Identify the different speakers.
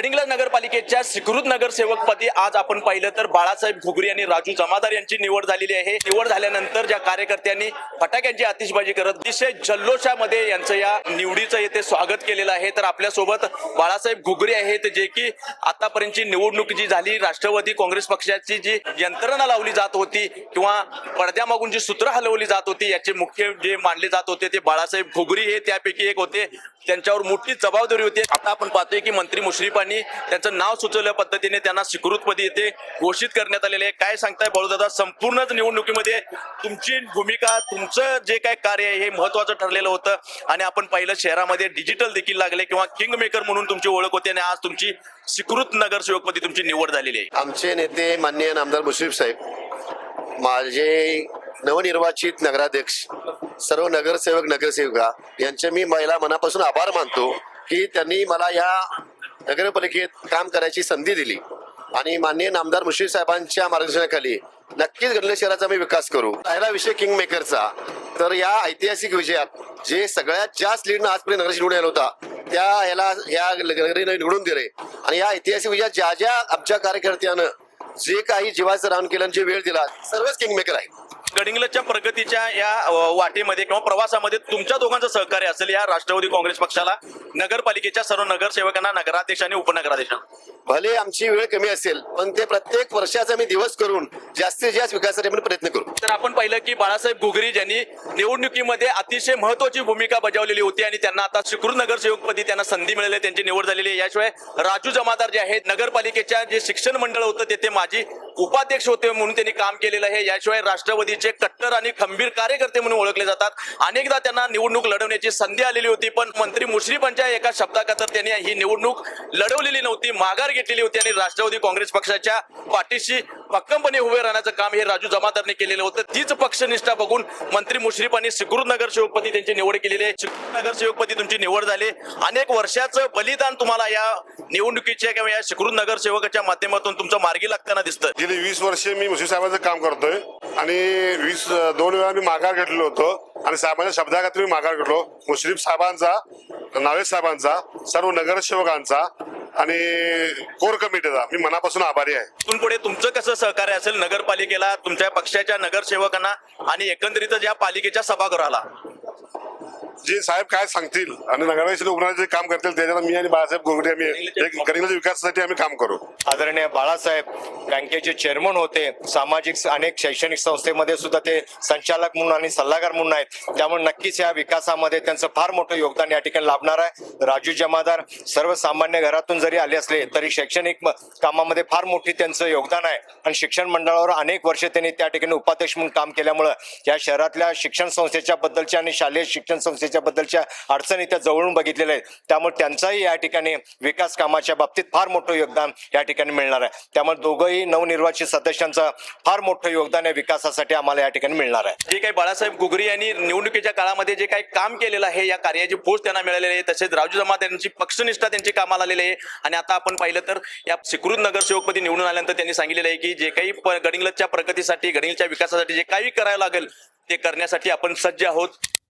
Speaker 1: गडिंग्लज नगरपालिकेच्या स्वीकृत नगरसेवकपदी आज आपण पाहिलं तर बाळासाहेब घुगरी आणि राजू जमादार यांची निवड झालेली आहे. निवड झाल्यानंतर ज्या कार्यकर्त्यांनी फटाक्यांची आतिषबाजी करत अतिशय जल्लोषामध्ये यांचं या निवडीचं येथे स्वागत केलेलं आहे. तर आपल्यासोबत बाळासाहेब घुगरी आहेत जे की आतापर्यंतची निवडणूक जी झाली राष्ट्रवादी काँग्रेस पक्षाची जी यंत्रणा लावली जात होती किंवा पडद्यामागून जी सूत्र हलवली जात होती याचे मुख्य जे मानले जात होते ते बाळासाहेब घुगरी हे त्यापैकी एक होते. त्यांच्यावर मोठी जबाबदारी होती. आता आपण पाहतोय की मंत्री मुश्रीफांनी त्यांचं नाव सुचवल्या पद्धतीने त्यांना स्वीकृतपदी येथे घोषित करण्यात आलेले आहे. काय सांगताय बळूदादा? संपूर्णच निवडणुकीमध्ये तुमची भूमिका तुमचं जे काय कार्य आहे हे महत्वाचं ठरलेलं होतं. आणि आपण पाहिलं शहरामध्ये डिजिटल देखील लागले किंवा किंग मेकर म्हणून तुमची ओळख होती आणि आज तुमची स्वीकृत नगरसेवकपदी तुमची निवड झालेली आहे.
Speaker 2: आमचे नेते माननीय नामदार मुश्रीफ साहेब माझे नवनिर्वाचित नगराध्यक्ष सर्व नगरसेवक नगरसेविका यांचे मी महिला मनापासून आभार मानतो की त्यांनी मला या नगरपालिकेत काम करायची संधी दिली. आणि माननीय नामदार मुश्रीफ साहेबांच्या मार्गदर्शनाखाली नक्कीच गडले शहराचा मी विकास करू. राहिला विषय किंग मेकरचा तर या ऐतिहासिक विजयात जे सगळ्यात जास्त लीडनं आजपर्यंत नगरशी निवडून आला होता त्या याला या नगरीनं निवडून दिले. आणि या ऐतिहासिक विजयात ज्या ज्या आमच्या कार्यकर्त्यानं जे काही जीवाचं रान केलं आणि जे वेळ दिला सर्वच किंग मेकर आहे
Speaker 1: गडिंग्लजच्या प्रगतीच्या या वाटेमध्ये किंवा प्रवासामध्ये तुमच्या दोघांचं सहकार्य असेल या राष्ट्रवादी काँग्रेस पक्षाला नगरपालिकेच्या सर्व नगरसेवकांना नगराध्यक्ष आणि उपनगराध्यक्ष
Speaker 2: भले आमची वेळ कमी असेल पण ते प्रत्येक वर्षाचा मी दिवस करून जास्तीत जास्त विकासासाठी आपण प्रयत्न करू.
Speaker 1: तर आपण पाहिलं की बाळासाहेब घुगरी ज्यांनी निवडणुकीमध्ये अतिशय महत्वाची भूमिका बजावलेली होती आणि त्यांना आता स्वीकृत नगरसेवकपदी त्यांना संधी मिळाली त्यांची निवड झालेली आहे. याशिवाय राजू जमादार जे आहेत नगरपालिकेच्या जे शिक्षण मंडळ होतं तेथे माजी उपाध्यक्ष होते म्हणून त्यांनी काम केलेलं आहे. याशिवाय राष्ट्रवादीचे कट्टर आणि खंबीर कार्यकर्ते म्हणून ओळखले जातात. अनेकदा त्यांना निवडणूक लढवण्याची संधी आलेली होती पण मंत्री मुश्रीफांच्या एका शब्दाखातर त्यांनी ही निवडणूक लढवलेली नव्हती माघार घेतलेली होती आणि राष्ट्रवादी काँग्रेस पक्षाच्या पाठीशी भक्कमपणे उभे राहण्याचं काम हे राजू जमादारने केलेलं होतं. तीच पक्षनिष्ठा बघून मंत्री मुश्रीफ मुश्रीफांनी नगर सेवकपती त्यांची निवड केलेली आहे. श्रुत नगर सेवकपती तुमची निवड झाली. अनेक वर्षाचं बलिदान तुम्हाला या निवडणुकीच्या किंवा या स्वीकृत नगरसेवकाच्या माध्यमातून तुमचं मार्गी लागताना दिसतं
Speaker 3: गेली वीस वर्षे मी मुश्रीफ साहेबांचं काम करतोय. आणि वीस दोन वेळा मी माघार घेतलेलो होतो. आणि साहेबांच्या शब्दाखातर मी माघार घेतलो. मुश्रीफ साहेबांचा नावेद साहेबांचा सर्व नगरसेवकांचा आणि कोर कमिटीचा मी मनापासून आभारी आहे.
Speaker 1: इथून पुढे तुमचं कसं सहकार्य असेल नगरपालिकेला तुमच्या पक्षाच्या नगरसेवकांना आणि एकंदरीत ज्या पालिकेच्या सभागृहाला?
Speaker 3: जे साहेब काय सांगतील? आणि नगराध्यक्ष उभारण्याचे काम करतील त्याच्यात मी आणि बाळासाहेब गोगटे आम्ही एक गरीबाच्या विकासासाठी आम्ही काम करू.
Speaker 4: आदरणीय बाळासाहेब बँकेचे चेअरमन होते. सामाजिक अनेक शैक्षणिक संस्थेमध्ये सुद्धा ते संचालक म्हणून आणि सल्लागार म्हणून आहेत. त्यामुळे नक्कीच या विकासामध्ये त्यांचं फार मोठं योगदान या ठिकाणी लाभणार आहे. राजू जमादार सर्वसामान्य घरातून जरी आले असले तरी शैक्षणिक कामामध्ये फार मोठी त्यांचं योगदान आहे. आणि शिक्षण मंडळावर अनेक वर्ष त्यांनी त्या ठिकाणी उपाध्यक्ष म्हणून काम केल्यामुळं या शहरातल्या शिक्षण संस्थेच्या बद्दलच्या आणि शालेय शिक्षण संस्थेच्या त्याच्याबद्दलच्या अडचणी त्या जवळून बघितलेल्या आहेत. त्यामुळे त्यांचाही या ठिकाणी विकास कामाच्या बाबतीत फार मोठं योगदान या ठिकाणी मिळणार आहे. त्यामुळे दोघंही नवनिर्वाचित सदस्यांचं फार मोठं योगदान या विकासासाठी आम्हाला या ठिकाणी मिळणार आहे.
Speaker 1: जे काही बाळासाहेब गुगरी यांनी निवडणुकीच्या काळामध्ये जे काही काम केलेलं आहे या कार्याची पोच त्यांना मिळालेली आहे. तसेच राजू जमात यांची पक्षनिष्ठा त्यांची कामाला आलेली आहे. आणि आता आपण पाहिलं तर या सिकृत नगरसेवकपदी निवडून आल्यानंतर त्यांनी सांगितलेलं आहे की जे काही गडिंगलच्या प्रगतीसाठी गडिंगच्या विकासासाठी जे काही करायला लागेल ते करण्यासाठी आपण सज्ज आहोत.